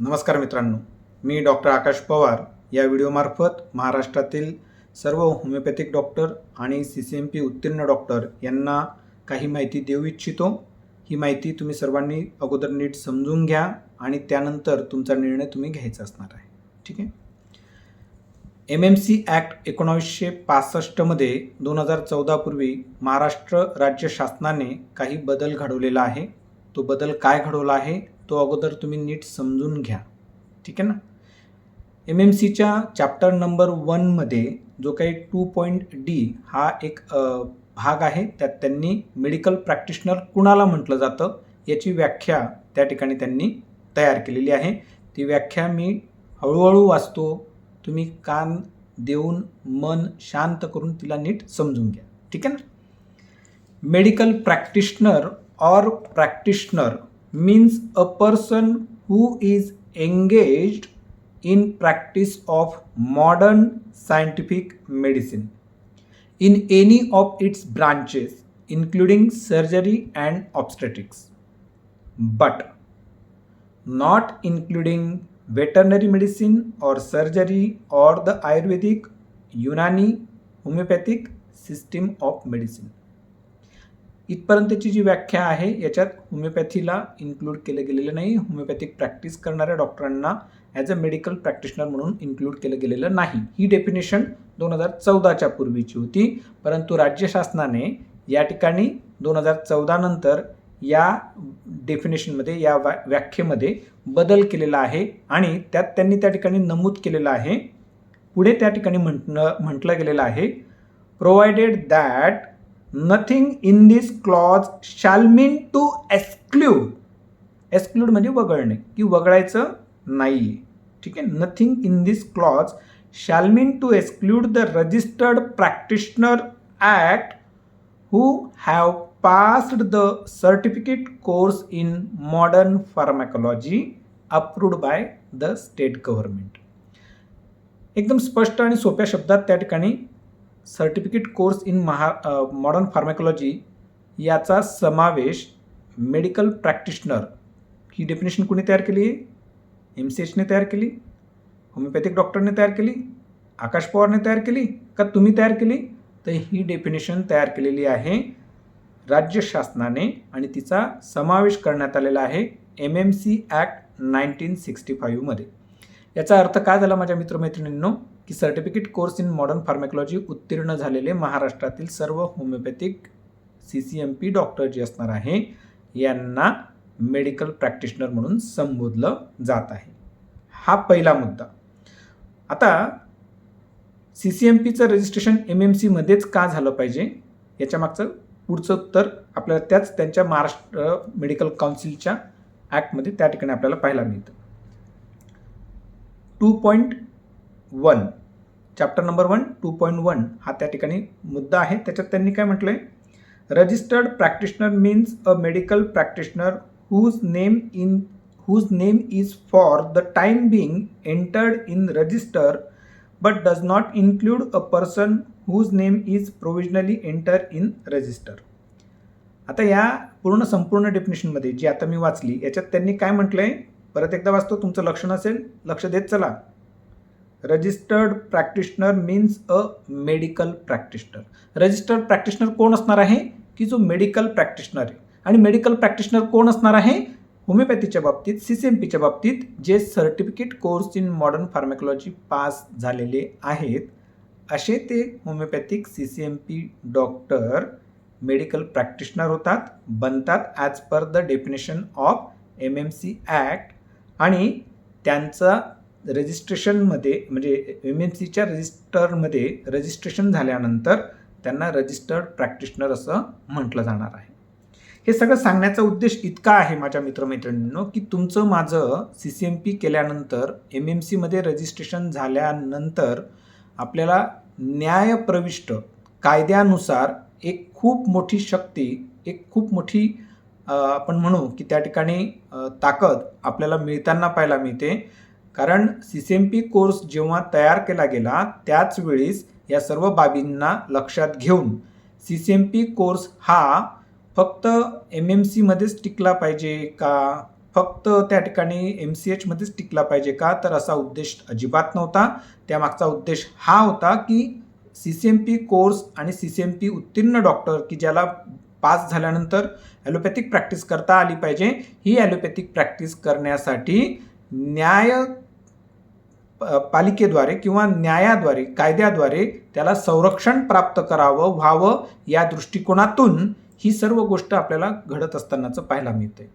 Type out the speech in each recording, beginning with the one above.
नमस्कार मित्रांनो मी डॉक्टर आकाश पवार या व्हिडिओमार्फत महाराष्ट्रातील सर्व होमिओपॅथिक डॉक्टर आणि सी सी एम पी उत्तीर्ण डॉक्टर यांना काही माहिती देऊ इच्छितो. ही माहिती तुम्ही सर्वांनी अगोदर नीट समजून घ्या आणि त्यानंतर तुमचा निर्णय तुम्ही घ्यायचा असणार आहे. ठीक आहे? एम एम सी ॲक्ट एकोणावीसशे पासष्टमध्ये दोन हजार चौदापूर्वी महाराष्ट्र राज्य शासनाने काही बदल घडवलेला आहे. तो बदल काय घडवला आहे? तो अगोदर तुम्ही नीट समजून घ्या. ठीक आहे ना? एम एम सीच्या चॅप्टर नंबर वनमध्ये जो काही टू पॉईंट डी हा एक भाग आहे त्यात त्यांनी मेडिकल प्रॅक्टिशनर कुणाला म्हटलं जातं याची व्याख्या त्या ठिकाणी त्यांनी तयार केलेली आहे. ती व्याख्या मी हळूहळू वाचतो. तुम्ही कान देऊन मन शांत करून तिला नीट समजून घ्या. ठीक आहे ना? Medical practitioner or practitioner means a person who is engaged in practice of modern scientific medicine in any of its branches including surgery and obstetrics. But not including veterinary medicine or surgery or the ayurvedic unani homeopathic system of medicine इथपर्यंतची जी व्याख्या आहे याच्यात होमिओपॅथीला include केलं गेलेलं नाही. Homeopathic practice करणाऱ्या डॉक्टरांना ॲज अ मेडिकल प्रॅक्टिशनर म्हणून इन्क्लूड केलं गेलेलं नाही. ही डेफिनेशन दोन हजार चौदाच्या पूर्वीची होती. परंतु राज्य शासनाने या ठिकाणी दोन हजार चौदानंतर या डेफिनेशनमध्ये या व्या व्याख्येमध्ये बदल केलेला आहे आणि त्यात त्यांनी त्या ठिकाणी नमूद केलेलं आहे. पुढे त्या ठिकाणी म्हटणं म्हटलं गेलेलं आहे. Provided that nothing in this clause shall mean to exclude exclude म्हणजे वगळणे की वगळायचं नाही आहे ठीक आहे? Nothing in this clause shall mean to exclude the registered practitioner act who have passed the certificate course in modern pharmacology approved by the state government एकदम स्पष्ट आणि सोप्या शब्दात त्या ठिकाणी सर्टिफिकेट कोर्स इन महा मॉडर्न फार्मॅकॉलॉजी याचा समावेश मेडिकल प्रॅक्टिशनर ही डेफिनेशन कुणी तयार केली? आहे एम सी एचने तयार केली? होमिओपॅथिक डॉक्टरने तयार केली? आकाश पवारने तयार केली? का तुम्ही तयार केली? तर ही डेफिनेशन तयार केलेली आहे राज्य शासनाने आणि तिचा समावेश करण्यात आलेला आहे M M C act nineteen sixty फाईव्हमध्ये याचा अर्थ काय झाला माझ्या मित्रमैत्रिणींनो? की certificate course in modern pharmacology उत्तीर्ण झालेले महाराष्ट्रातील सर्व homeopathic C C M P doctor जे असणार आहे यांना मेडिकल प्रॅक्टिशनर म्हणून संबोधलं जात आहे. हा पहिला मुद्दा. आता सी सी एम पीचं रजिस्ट्रेशन एम एम सीमध्येच का झालं पाहिजे? याच्या मागचं पुढचं उत्तर आपल्याला त्याच त्यांच्या महाराष्ट्र मेडिकल काउन्सिलच्या ॲक्टमध्ये त्या ठिकाणी आपल्याला पाहायला मिळतं. Two point one chapter number one two point one हा त्या ठिकाणी मुद्दा आहे. त्याच्यात त्यांनी काय म्हटलं आहे registered practitioner means a medical practitioner whose name in whose name is for the time being entered in register but does not include a person whose name is provisionally enter in register आता या पूर्ण संपूर्ण डेफिनेशनमध्ये जी आता मी वाचली याच्यात त्यांनी काय म्हटलं आहे परत एकदा वाचतो तुमचं लक्ष नसेल लक्ष देत चला. Registered practitioner means a medical practitioner registered practitioner कोण असणार आहे? की जो मेडिकल प्रॅक्टिशनर आहे. आणि मेडिकल प्रॅक्टिशनर कोण असणार आहे? होमिओपॅथीच्या बाबतीत सी सी एम पीच्या बाबतीत जे certificate course in modern pharmacology pass झालेले आहेत असे ते homeopathic C C M P doctor medical practitioner होतात बनतात as per the definition of M M C act आणि त्यांचा रजिस्ट्रेशनमध्ये म्हणजे एम एम सीच्या रजिस्टरमध्ये रजिस्ट्रेशन झाल्यानंतर त्यांना रजिस्टर्ड प्रॅक्टिशनर असं म्हटलं जाणार आहे. हे सगळं सांगण्याचा उद्देश इतका आहे माझ्या मित्रमैत्रिणींनो की तुमचं माझं सी सी एम पी केल्यानंतर एम एम सीमध्ये रजिस्ट्रेशन झाल्यानंतर आपल्याला न्यायप्रविष्ट कायद्यानुसार एक खूप मोठी शक्ती एक खूप मोठी आपण म्हणू की त्या ठिकाणी ताकद आपल्याला मिळताना पाहायला मिळते. कारण C C M P course जेव्हा तयार केला गेला त्याच वेळीस या सर्व बाबींना लक्षात घेऊन C C M P course हा फक्त एम एम सीमध्येच टिकला पाहिजे का? फक्त त्या ठिकाणी एम सी एचमध्येच टिकला पाहिजे का? तर असा उद्देश अजिबात नव्हता. त्यामागचा उद्देश हा होता की C C M P course आणि सी सी एम पी उत्तीर्ण डॉक्टर की ज्याला पास झाल्यानंतर ॲलोपॅथिक प्रॅक्टिस करता आली पाहिजे. ही ॲलोपॅथिक प्रॅक्टिस करण्यासाठी न्याय पालिकेद्वारे किंवा न्यायाद्वारे कायद्याद्वारे त्याला संरक्षण प्राप्त करावं व्हावं या दृष्टिकोनातून ही सर्व गोष्ट आपल्याला घडत असतानाचं पाहायला मिळते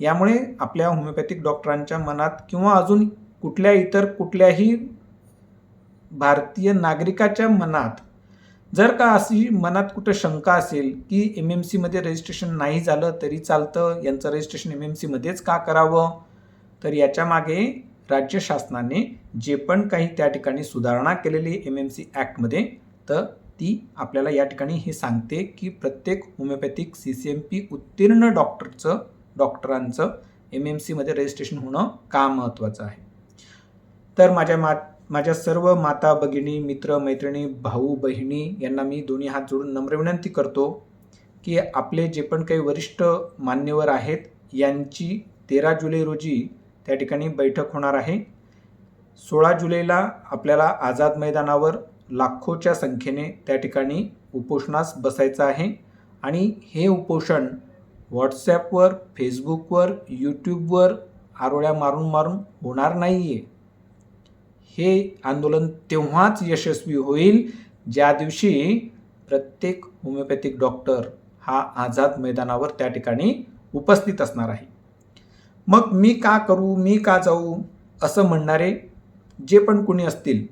यामुळे आपल्या होमिओपॅथिक डॉक्टरांच्या मनात किंवा अजून कुठल्या इतर कुठल्याही भारतीय नागरिकाच्या मनात जर का अशी मनात कुठं शंका असेल की एम एम सीमध्ये रजिस्ट्रेशन नाही झालं तरी चालतं यांचं रजिस्ट्रेशन एम एम सीमध्येच का करावं? तर याच्यामागे राज्य शासनाने जे पण काही त्या ठिकाणी सुधारणा केलेली एम एम सी ॲक्टमध्ये तर ती आपल्याला या ठिकाणी हे सांगते की प्रत्येक homeopathic C C M P उत्तीर्ण डॉक्टरचं डॉक्टरांचं एम एम सीमध्ये रजिस्ट्रेशन होणं का महत्त्वाचं आहे? तर माझ्या मा माझ्या सर्व माता भगिनी मित्र मैत्रिणी भाऊ बहिणी यांना मी दोन्ही हात जोडून नम्र विनंती करतो की आपले जे पण काही वरिष्ठ मान्यवर आहेत यांची तेरा जुलै रोजी त्या ठिकाणी बैठक होणार आहे. सोळा जुलैला आपल्याला आझाद मैदानावर लाखोच्या संख्येने त्या ठिकाणी उपोषणास बसायचं आहे. आणि हे उपोषण व्हॉट्सॲपवर फेसबुकवर यूट्यूबवर आरोळ्या मारून मारून होणार नाही आहे हे आंदोलन तेव्हाच यशस्वी होईल ज्या दिवशी प्रत्येक होमिओपॅथिक डॉक्टर हा आझाद मैदानावर त्या ठिकाणी उपस्थित असणार आहे. मग मी का करू मी का जाऊ असं म्हणणारे जे पण कुणी असतील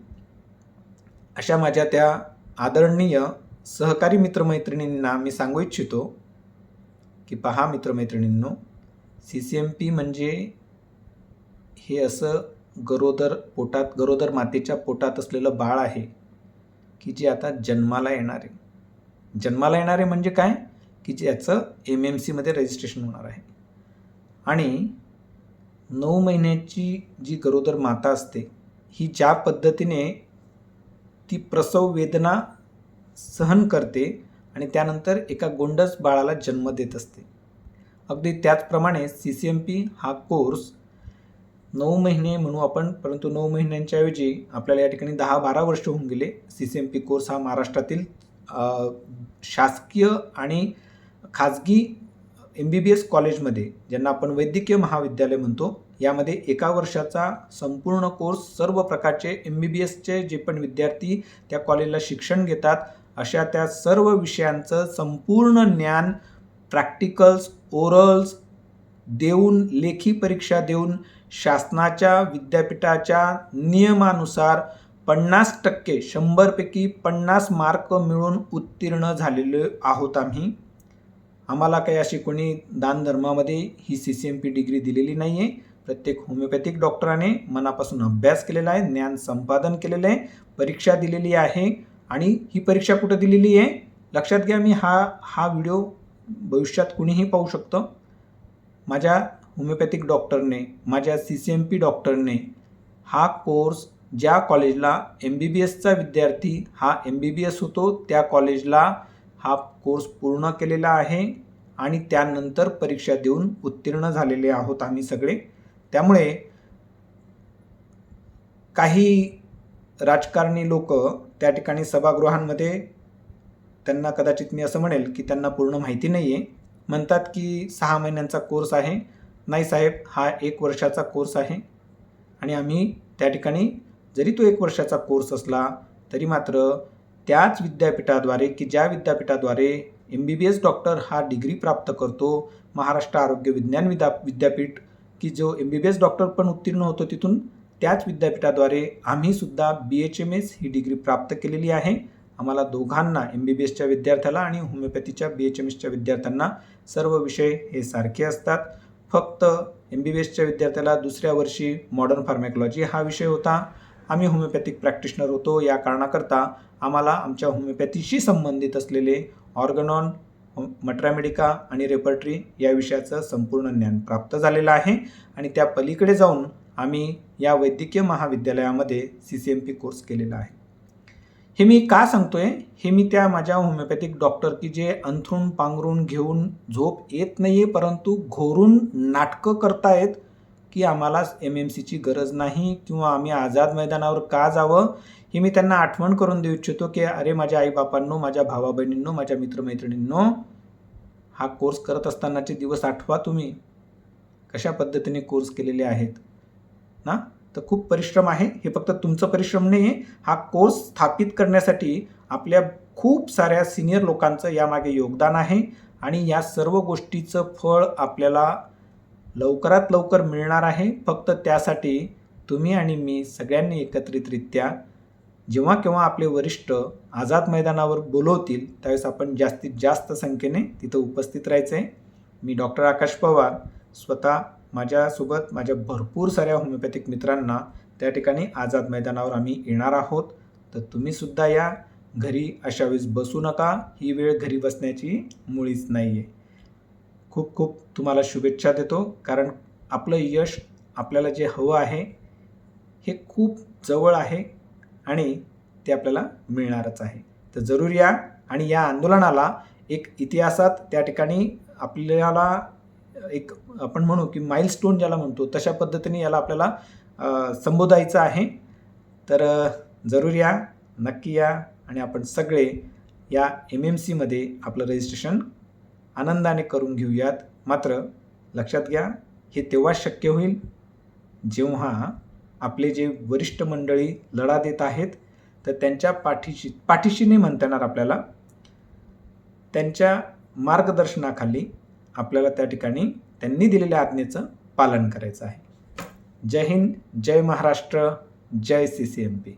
अशा माझ्या त्या आदरणीय सहकारी मित्रमैत्रिणींना मी सांगू इच्छितो की पहा मित्रमैत्रिणींनो सी सी एम पी म्हणजे हे असं गरोदर पोटात गरोदर मातेच्या पोटात असलेलं बाळ आहे की जे आता जन्माला येणार. आहे जन्माला येणार आहे म्हणजे काय? की ज्याचं एम एम सीमध्ये रजिस्ट्रेशन होणार आहे. आणि नऊ महिन्याची जी गरोदर माता असते ही ज्या पद्धतीने ती प्रसव वेदना सहन करते आणि त्यानंतर एका गोंडस बाळाला जन्म देत असते. अगदी त्याचप्रमाणे सी सी एम पी हा कोर्स नऊ महिने म्हणू आपण परंतु नऊ महिन्यांच्या ऐवजी आपल्याला या ठिकाणी दहा बारा वर्ष होऊन गेले. C C M P course हा महाराष्ट्रातील शासकीय आणि खाजगी एम बी बी एस कॉलेजमध्ये ज्यांना आपण वैद्यकीय महाविद्यालय म्हणतो यामध्ये एका वर्षाचा संपूर्ण कोर्स सर्व प्रकारचे एम बी बी एसचे जे पण विद्यार्थी त्या कॉलेजला शिक्षण घेतात अशा त्या सर्व विषयांचं संपूर्ण ज्ञान प्रॅक्टिकल्स ओरल्स देऊन लेखी परीक्षा देऊन शासनाच्या विद्यापीठाच्या नियमानुसार पन्नास टक्के शंभरपैकी पन्नास मार्क मिळून उत्तीर्ण झालेले आहोत आम्ही. आम्हाला काही अशी कोणी दानधर्मामध्ये ही C C M P degree दिलेली नाही आहे प्रत्येक होमिओपॅथिक डॉक्टराने मनापासून अभ्यास केलेला आहे ज्ञान संपादन केलेलं आहे परीक्षा दिलेली आहे आणि ही परीक्षा कुठं दिलेली आहे? लक्षात घ्या मी हा हा व्हिडिओ भविष्यात कुणीही पाहू शकतं. माझ्या होमिओपॅथिक डॉक्टरने माझ्या सी सी एम पी डॉक्टरने हा कोर्स ज्या कॉलेजला एम बी बी एसचा विद्यार्थी हा एम बी बी एस होतो त्या कॉलेजला हा कोर्स पूर्ण केलेला आहे. आणि त्यानंतर परीक्षा देऊन उत्तीर्ण झालेले आहोत आम्ही सगळे. त्यामुळे काही राजकारणी लोक त्या ठिकाणी सभागृहांमध्ये त्यांना कदाचित मी असं म्हणेल की त्यांना पूर्ण माहिती नाही आहे म्हणतात की सहा महिन्यांचा कोर्स आहे. नाही साहेब हा एक वर्षाचा कोर्स आहे. आणि आम्ही त्या ठिकाणी जरी तो एक वर्षाचा कोर्स असला तरी मात्र त्याच विद्यापीठाद्वारे की ज्या विद्यापीठाद्वारे M B B S doctor हा डिग्री प्राप्त करतो. महाराष्ट्र आरोग्य विज्ञान विद्या विद्यापीठ की जो M B B S doctor पण उत्तीर्ण होतो तिथून त्याच विद्यापीठाद्वारे आम्हीसुद्धा बी एच एम एस ही डिग्री प्राप्त केलेली आहे. आम्हाला दोघांना एम बी बी एसच्या विद्यार्थ्याला आणि होमिओपॅथीच्या बी एच एम एसच्या विद्यार्थ्यांना सर्व विषय हे सारखे असतात. फक्त एम बी बी एसच्या विद्यार्थ्याला दुसऱ्या वर्षी मॉडर्न फार्मॅकॉलॉजी हा विषय होता. आम्ही होमिओपॅथिक प्रॅक्टिशनर होतो. या कारणाकरता आम्हाला आमच्या होमिओपॅथीशी संबंधित असलेले ऑर्गनॉन मट्रॅमेडिका आणि रेपर्टरी या विषयाचं संपूर्ण ज्ञान प्राप्त झालेलं आहे. आणि त्या पलीकडे जाऊन आम्ही या वैद्यकीय महाविद्यालयामध्ये C C M P course केलेला आहे. हे मी का सांगतोय? हे मी त्या माझ्या होमिओपॅथिक डॉक्टर की जे अंथरूण पांघरून घेऊन झोप येत नाही आहे परंतु घोरून नाटकं करतायत की आम्हाला एम एम सीची गरज नाही किंवा आम्ही आझाद मैदानावर का जावं हे मी त्यांना आठवण करून देऊ इच्छितो की अरे माझ्या आईबापांनो माझ्या भावा बहिणींनो माझ्या मित्रमैत्रिणींनो हा कोर्स करत असतानाचे दिवस आठवा तुम्ही. कशा पद्धतीने कोर्स केलेले आहेत? ना? तर खूप परिश्रम आहे. हे फक्त तुमचं परिश्रम नाही आहे हा कोर्स स्थापित करण्यासाठी आपल्या खूप साऱ्या सिनियर लोकांचं यामागे योगदान आहे आणि या सर्व गोष्टीचं फळ आपल्याला लवकरात लवकर मिळणार आहे. फक्त त्यासाठी तुम्ही आणि मी सगळ्यांनी एकत्रितरित्या जेव्हा केव्हा आपले वरिष्ठ आझाद मैदानावर बोलवतील त्यावेळेस आपण जास्तीत जास्त संख्येने तिथं उपस्थित राहायचं आहे मी डॉक्टर आकाश पवार स्वतः माझ्यासोबत माझ्या भरपूर साऱ्या होमिओपॅथिक मित्रांना त्या ठिकाणी आझाद मैदानावर आम्ही येणार आहोत. तर तुम्हीसुद्धा या. घरी अशा वेळेस बसू नका. ही वेळ घरी बसण्याची मुळीच नाही आहे खूप खूप तुम्हाला शुभेच्छा देतो. कारण आपलं यश आपल्याला जे हवं आहे हे खूप जवळ आहे आणि ते आपल्याला मिळणारच आहे. तर जरूर या आणि या आंदोलनाला एक इतिहासात त्या ठिकाणी आपल्याला एक आपण म्हणू की माइलस्टोन ज्याला म्हणतो तशा पद्धतीने याला आपल्याला संबोधायचं आहे. तर जरूर या नक्की या आणि आपण सगळे या एम एम सीमध्ये आपलं रजिस्ट्रेशन आनंदाने करून घेऊयात. मात्र लक्षात घ्या हे तेव्हाच शक्य होईल जेव्हा आपले जे वरिष्ठ मंडळी लढा देत आहेत तर त्यांच्या पाठीशी पाठीशी नाही म्हणता येणार आपल्याला त्यांच्या मार्गदर्शनाखाली आपल्याला त्या ठिकाणी त्यांनी दिलेल्या आज्ञेचं पालन करायचं आहे. जय हिंद जय महाराष्ट्र जय सी सी एम पी.